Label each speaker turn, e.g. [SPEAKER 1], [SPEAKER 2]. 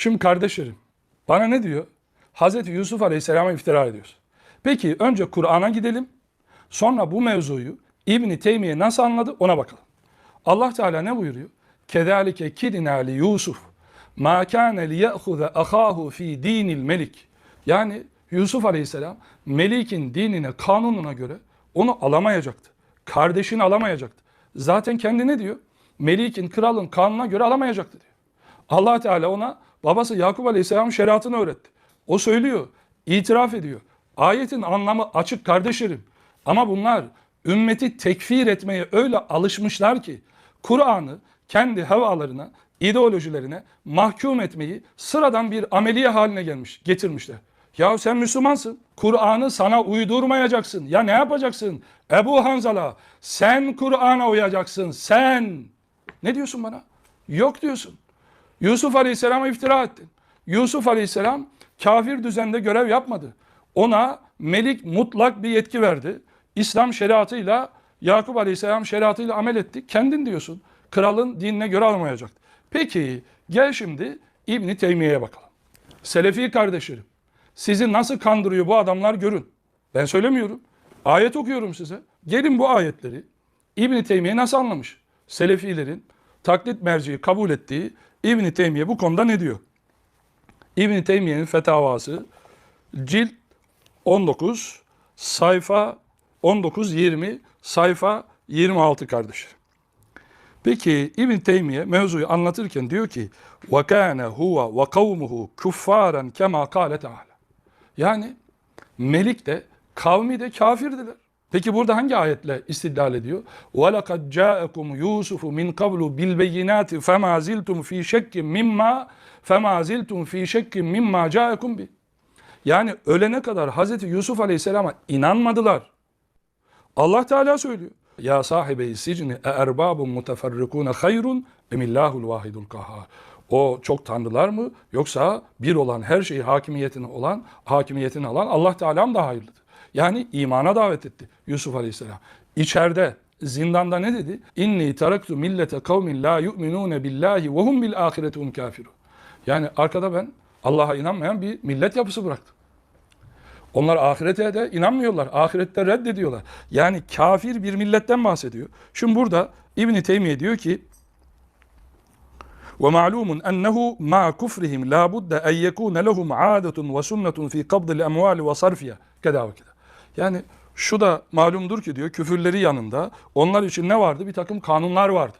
[SPEAKER 1] Şimdi kardeşlerim bana ne diyor? Hazreti Yusuf Aleyhisselam'a iftira ediyoruz. Peki önce Kur'an'a gidelim. Sonra bu mevzuyu İbni Teymiye nasıl anladı ona bakalım. Allah Teala ne buyuruyor? Kedalike kidina li Yusuf ma kana liye'huze ahahu fi dinil melik. Yani Yusuf Aleyhisselam Melik'in dinine, kanununa göre onu alamayacaktı. Kardeşini alamayacaktı. Zaten kendi ne diyor? Melik'in, kralın kanuna göre alamayacaktı diyor. allah Teala ona babası Yakup Aleyhisselam şeriatını öğretti. O söylüyor, itiraf ediyor. Ayetin anlamı açık kardeşlerim. Ama bunlar ümmeti tekfir etmeye öyle alışmışlar ki Kur'an'ı kendi hevalarına, ideolojilerine mahkum etmeyi sıradan bir ameliye haline gelmiş, getirmişler. Ya sen Müslümansın. Kur'an'ı sana uydurmayacaksın. Ya ne yapacaksın? Ebu Hanzala sen Kur'an'a uyacaksın. Sen. Ne diyorsun bana? Yok diyorsun. Yusuf Aleyhisselam'a iftira ettin. Yusuf Aleyhisselam kafir düzende görev yapmadı. Ona melik mutlak bir yetki verdi. İslam şeriatıyla Yakup Aleyhisselam şeriatıyla amel etti. Kendin diyorsun. Kralın dinine göre almayacaktı. Peki gel şimdi İbni Teymiye'ye bakalım. Selefi kardeşlerim. Sizi nasıl kandırıyor bu adamlar görün. Ben söylemiyorum. Ayet okuyorum size. Gelin bu ayetleri İbn Teymiye nasıl anlamış? Selefilerin taklit merciği kabul ettiği İbn Teymiye bu konuda ne diyor? İbn Teymiye'nin fetavası cilt 19 sayfa 19 20 sayfa 26 kardeşler. Peki İbn Teymiye mevzuyu anlatırken diyor ki ve kana huwa ve kavmuhu kuffaran kema kâle. Yani Melik de kavmi de kafirdiler. Peki burada hangi ayetle istidlal ediyor? وَلَقَدْ جَاءَكُمْ يُوسُفُ مِنْ قَبْلُ بِالْبَيِّنَاتِ فَمَا زِلْتُمْ ف۪ي شَكٍّ مِمَّا فَمَا زِلْتُمْ ف۪ي شَكٍّ مِمَّا جَاءَكُمْ بِهِ Yani ölene kadar Hazreti Yusuf Aleyhisselam'a inanmadılar. Allah Teala söylüyor. Ya sahibi sicni e erbabun muteferrikune hayrun emillahul vahidul kahhar. O çok tanrılar mı yoksa bir olan her şeyi hakimiyetini olan hakimiyetini alan Allah Teala mı daha hayırlıdır? Yani imana davet etti Yusuf Aleyhisselam. İçeride zindanda ne dedi? İnni taraktu millete kavmin la yu'minune billahi ve hum bil ahireti hum kafirun. Yani arkada ben Allah'a inanmayan bir millet yapısı bıraktım. Onlar ahirete de inanmıyorlar. Ahirette reddediyorlar. Yani kafir bir milletten bahsediyor. Şimdi burada İbn Teymiye diyor ki ومعلوم أنه مع كفرهم لا بد أن يكون لهم عادة وسنة في قبض الأموال وصرفها كذا وكذا. yani şu da malumdur ki diyor küfürleri yanında onlar için ne vardı? Bir takım kanunlar vardı.